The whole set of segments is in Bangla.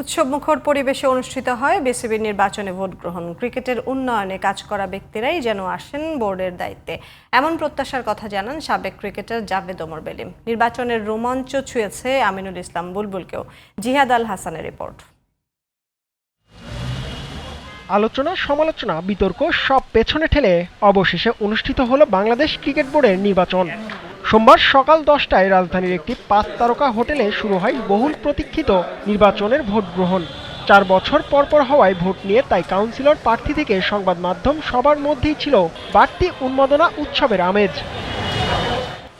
উৎসবমুখর পরিবেশে অনুষ্ঠিত হয়। বিসিবি নির্বাচনে ভোট গ্রহণ, ক্রিকেটের উন্নয়নে কাজ করা ব্যক্তিরাই যেন আসেন বোর্ডের দায়িত্বে। এমন প্রত্যাশার কথা জানান সাবেক ক্রিকেটার জাভেদ ওমর বেলিম নির্বাচনের রোমাঞ্চ ছুঁয়েছে আমিনুল ইসলাম বুলবুলকেও। জিহাদ আল হাসানের রিপোর্ট। আলোচনা, সমালোচনা, বিতর্ক সব পেছনে ঠেলে অবশেষে অনুষ্ঠিত হলো বাংলাদেশ ক্রিকেট বোর্ডের নির্বাচন। সোমবার সকাল দশটায় রাজধানীর একটি পাঁচ তারকা হোটেলে শুরু হয় বহুল প্রতীক্ষিত নির্বাচনের ভোট গ্রহণ। চার বছর পরপর হওয়ায় ভোট নিয়ে তাই কাউন্সিলর প্রার্থী থেকে সংবাদ মাধ্যম সবার মধ্যেই ছিল বাড়তি উন্মাদনা উৎসবের আমেজ।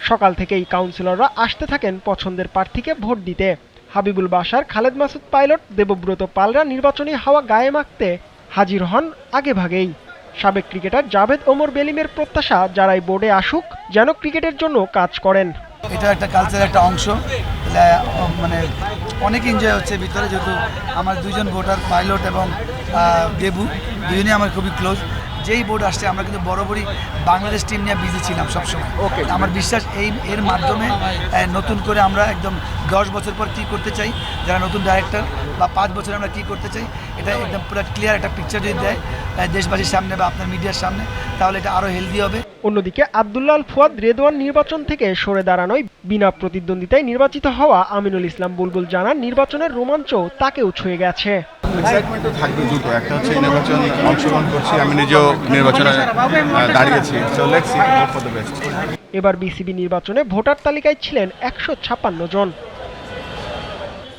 সকাল থেকেই কাউন্সিলররা আসতে থাকেন পছন্দের প্রার্থীকে ভোট দিতে। হাবিবুল বাসার খালেদ মাসুদ পাইলট, দেবব্রত পালরা নির্বাচনী হাওয়া গায়ে মাখতে হাজির হন আগে ভাগেই সাবেক ক্রিকেটার জাভেদ ওমর বেলিমের প্রত্যাশা যারাই বোর্ডে আসুক, যেন ক্রিকেটের জন্য কাজ করেন। এটা একটা কালচারের একটা অংশ। মানে অনেক এনজয় হচ্ছে ভিতরে, যেহেতু আমার দুজন ভোটার পাইলট এবং দেবু। দুজনেই আমার খুবই ক্লোজ যেই বোর্ড আসছে আমরা কিন্তু বরাবরই বাংলাদেশ টিম নিয়ে বিজি ছিলাম সবসময়। ওকে আমার বিশ্বাস এই এর মাধ্যমে নতুন করে আমরা একদম দশ বছর পর কী করতে চাই যারা নতুন ডাইরেক্টর বা পাঁচ বছর আমরা কী করতে চাই এটা একদম পুরো ক্লিয়ার একটা পিকচার যদি দেয় দেশবাসীর সামনে বা আপনার মিডিয়ার সামনে তাহলে এটা আরও হেলদি হবে। অন্যদিকে আবদুল্লাহ আল ফুয়াদ রেদওয়ান নির্বাচন থেকে সরে দাঁড়ানোয় বিনা প্রতিদ্বন্দ্বিতায় নির্বাচিত হওয়া আমিনুল ইসলাম বুলবুল জানান নির্বাচনের রোমাঞ্চ তাকেও ছুঁয়ে গেছে। এক্সাইটমেন্ট তো থাকবে দুটো। একটা হচ্ছে নির্বাচন অংশগ্রহণ করছি, আমি নিজেও নির্বাচনে দাঁড়িয়েছি। এবার বিসিবি নির্বাচনে ভোটার তালিকায় ছিলেন একশো ছাপ্পান্ন জন।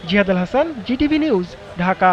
Ziadul Hasan, GTV news, Dhaka.